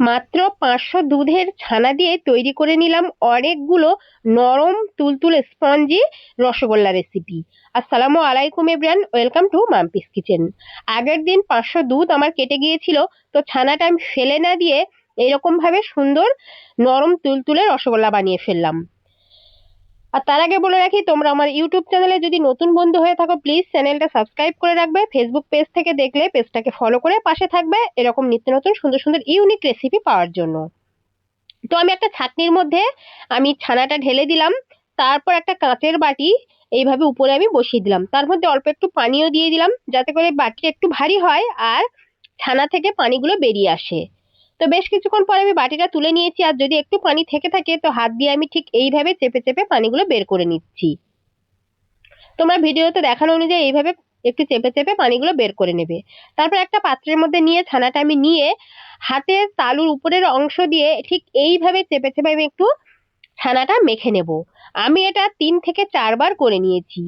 মাত্র পাঁচশো দুধের ছানা দিয়ে তৈরি করে নিলাম অনেকগুলো নরম তুলতুলে স্পঞ্জি রসগোল্লা রেসিপি আসসালামু আলাইকুম এব্রান ওয়েলকাম টু মাম্পিস কিচেন। আগের দিন পাঁচশো দুধ আমার কেটে গিয়েছিল, তো ছানাটা আমি ফেলে না দিয়ে এরকমভাবে সুন্দর নরম তুলতুলে রসগোল্লা বানিয়ে ফেললাম। আর তার আগে বলে রাখি, তোমরা আমার ইউটিউব চ্যানেলে যদি নতুন বন্ধু হয়ে থাকো প্লিজ চ্যানেলটা সাবস্ক্রাইব করে রাখবে। ফেসবুক পেজ থেকে দেখলে পেজটাকে ফলো করে পাশে থাকবে এরকম নিত্য নতুন, সুন্দর সুন্দর ইউনিক রেসিপি পাওয়ার জন্য। তো আমি একটা ছাকনির মধ্যে আমি ছানাটা ঢেলে দিলাম, তারপর একটা কাঁচের বাটি এইভাবে উপরে আমি বসিয়ে দিলাম। তার মধ্যে অল্প একটু পানিও দিয়ে দিলাম, যাতে করে বাটিটা একটু ভারী হয় আর ছানা থেকে পানিগুলো বেরিয়ে আসে। তো বেশ কিছুক্ষণ পরে আমি বাটিটা তুলে নিয়েছি, আর যদি একটু পানি থেকে থাকে, তো হাত দিয়ে আমি ঠিক এইভাবে চেপে চেপে পানিগুলো বের করে নিচ্ছি। তোমরা ভিডিওতে দেখানো অনুযায়ী এইভাবে একটু চেপে চেপে পানিগুলো বের করে নেবে। তারপর একটা পাত্রের মধ্যে নিয়ে ছানাটা আমি নিয়ে হাতের তালুর উপরের অংশ দিয়ে ঠিক এইভাবে চেপে চেপে আমি একটু ছানাটা মেখে নেব। আমি এটা তিন থেকে চারবার করে নিয়েছি।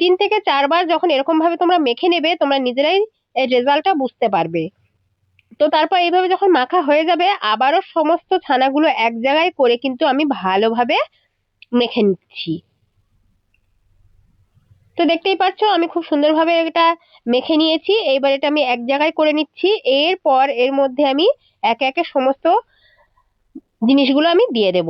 তিন থেকে চারবার যখন এরকমভাবে তোমরা মেখে নেবে, তোমরা নিজেরাই এর রেজাল্টটা বুঝতে পারবে। তো তারপর এইভাবে যখন মাখা হয়ে যাবে, আবারও সমস্ত ছানাগুলো এক জায়গায় করে কিন্তু আমি ভালোভাবে মেখে নিচ্ছি। তো দেখতেই পাচ্ছ, আমি খুব সুন্দরভাবে এটা মেখে নিয়েছি। এইবার এটা আমি এক জায়গায় করে নিচ্ছি। এরপর এর মধ্যে আমি একে একে সমস্ত জিনিসগুলো আমি দিয়ে দেব।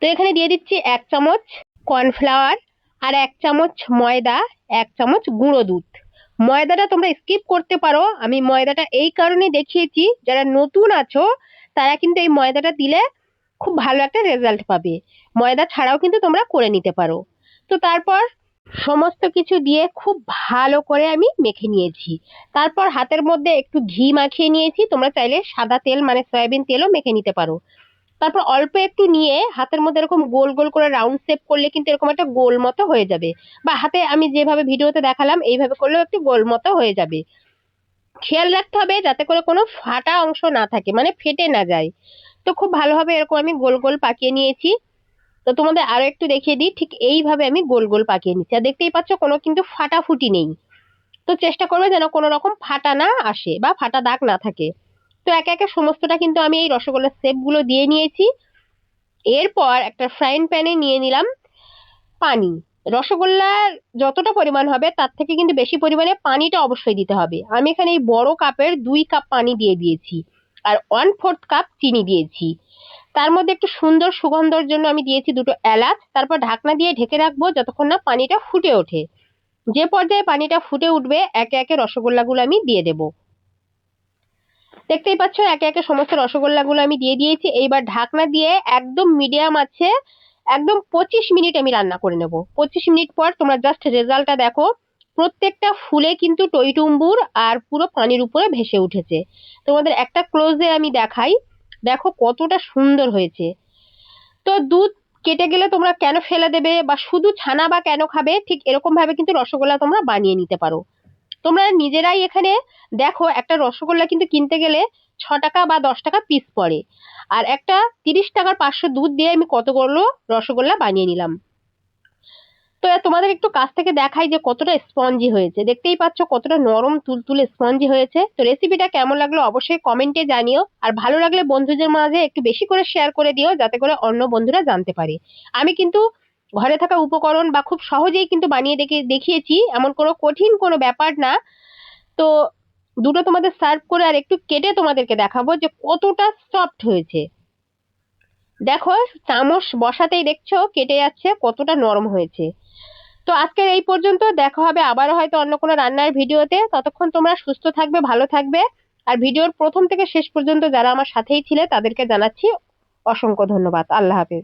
তো এখানে দিয়ে দিচ্ছি এক চামচ কর্নফ্লাওয়ার আর এক চামচ ময়দা, এক চামচ গুঁড়ো দুধ। ময়দাটা তোমরা স্কিপ করতে পারো। আমি ময়দাটা এই কারণে দেখিয়েছি, যারা নতুন আছো, তারা কিন্তু এই ময়দাটা দিলে খুব ভালো একটা রেজাল্ট পাবে। ময়দা ছাড়াও কিন্তু তোমরা করে নিতে পারো। তো তারপর সমস্ত কিছু দিয়ে খুব ভালো করে আমি মেখে নিয়েছি। তারপর হাতের মধ্যে একটু ঘি মাখিয়ে নিয়েছি। তোমরা চাইলে সাদা তেল মানে সয়াবিন তেলও মেখে নিতে পারো। তারপর অল্প একটু নিয়ে হাতের মধ্যে এরকম গোল গোল করে রাউন্ড শেপ করলে কিন্তু এরকম একটা গোল মতো হয়ে যাবে। বা হাতে আমি যেভাবে ভিডিওতে দেখালাম, এইভাবে করলেও একটু গোল মতো হয়ে যাবে। খেয়াল রাখতে হবে যাতে করে কোনো ফাটা অংশ না থাকে মানে ফেটে না যায়। তো খুব ভালোভাবে এরকম আমি গোল গোল পাকিয়ে নিয়েছি। তো তোমাদের আরও একটু দেখিয়ে দিই, ঠিক এইভাবে আমি গোল গোল পাকিয়ে নিচ্ছি। আর দেখতেই পাচ্ছ কোনো কিন্তু ফাটাফুটি নেই। তো চেষ্টা করবে যেন কোনো রকম ফাটা না আসে বা ফাটা দাগ না থাকে। তো একে একে সমস্তটা কিন্তু আমি এই রসগোল্লার শেপগুলো দিয়ে নিয়েছি। এরপর একটা ফ্রাইং প্যানে নিয়ে নিলাম পানি। রসগোল্লার যতটা পরিমাণ হবে, তার থেকে কিন্তু বেশি পরিমাণে পানিটা অবশ্যই দিতে হবে। আমি এখানে এই বড় কাপের দুই কাপ পানি দিয়ে দিয়েছি আর ওয়ান ফোর্থ কাপ চিনি দিয়েছি। তার মধ্যে একটু সুন্দর সুগন্ধর জন্য আমি দিয়েছি দুটো এলাচ। তারপর ঢাকনা দিয়ে ঢেকে রাখব যতক্ষণ না পানিটা ফুটে ওঠে। যে পর্যায়ে পানিটা ফুটে উঠবে, একে একে রসগোল্লাগুলো আমি দিয়ে দেব। দেখতেই পাচ্ছ, একে একে সমস্ত রসগোল্লাগুলো আমি দিয়ে দিয়েছি। এইবার ঢাকনা দিয়ে একদম মিডিয়াম আছে, একদম পঁচিশ মিনিট আমি রান্না করে নেব। পঁচিশ মিনিট পর তোমরা জাস্ট রেজাল্টটা দেখো, প্রত্যেকটা ফুলে কিন্তু টইটুম্বুর আর পুরো পানির উপরে ভেসে উঠেছে। তোমাদের একটা ক্লোজে আমি দেখাই, দেখো কতটা সুন্দর হয়েছে। তো দুধ কেটে গেলে তোমরা কেন ফেলে দেবে বা শুধু ছানা বা কেন খাবে, ঠিক এরকম ভাবে কিন্তু রসগোল্লা তোমরা বানিয়ে নিতে পারো। তোমরা নিজেরাই এখানে দেখো, একটা রসগোল্লা কিন্তু কিনতে গেলে ছ টাকা বা দশ টাকা পিস পড়ে। আর একটা তিরিশ টাকার পাঁচশো দুধ দিয়ে আমি কতগুলো রসগোল্লা বানিয়ে নিলাম। তো তোমাদের একটু কাছ থেকে দেখাই যে কতটা স্পঞ্জি হয়েছে। দেখতেই পাচ্ছ কতটা নরম তুল তুলতুলে স্পঞ্জি হয়েছে। তো রেসিপিটা কেমন লাগল অবশ্যই কমেন্টে জানিও। আর ভালো লাগলে বন্ধুদের মাঝে একটু বেশি করে শেয়ার করে দিও, যাতে করে অন্য বন্ধুরা জানতে পারে। আমি কিন্তু ঘরে থাকা উপকরণ বা খুব সহজেই কিন্তু বানিয়ে দেখে, দেখিয়েছি, এমন কোনো কঠিন কোনো ব্যাপার না। তো দুটো তোমাদের সার্ভ করে আর একটু কেটে তোমাদেরকে দেখাবো যে কতটা সফট হয়েছে। দেখো, চামচ বসাতেই দেখছ, কেটে যাচ্ছে, কতটা নরম হয়েছে। তো আজকের এই পর্যন্ত, দেখা হবে আবারও হয়তো অন্য কোনো রান্নার ভিডিওতে। ততক্ষণ তোমরা সুস্থ থাকবে, ভালো থাকবে। আর ভিডিওর প্রথম থেকে শেষ পর্যন্ত যারা আমার সাথেই ছিলে, তাদেরকে জানাচ্ছি অসংখ্য ধন্যবাদ। আল্লাহ হাফিজ।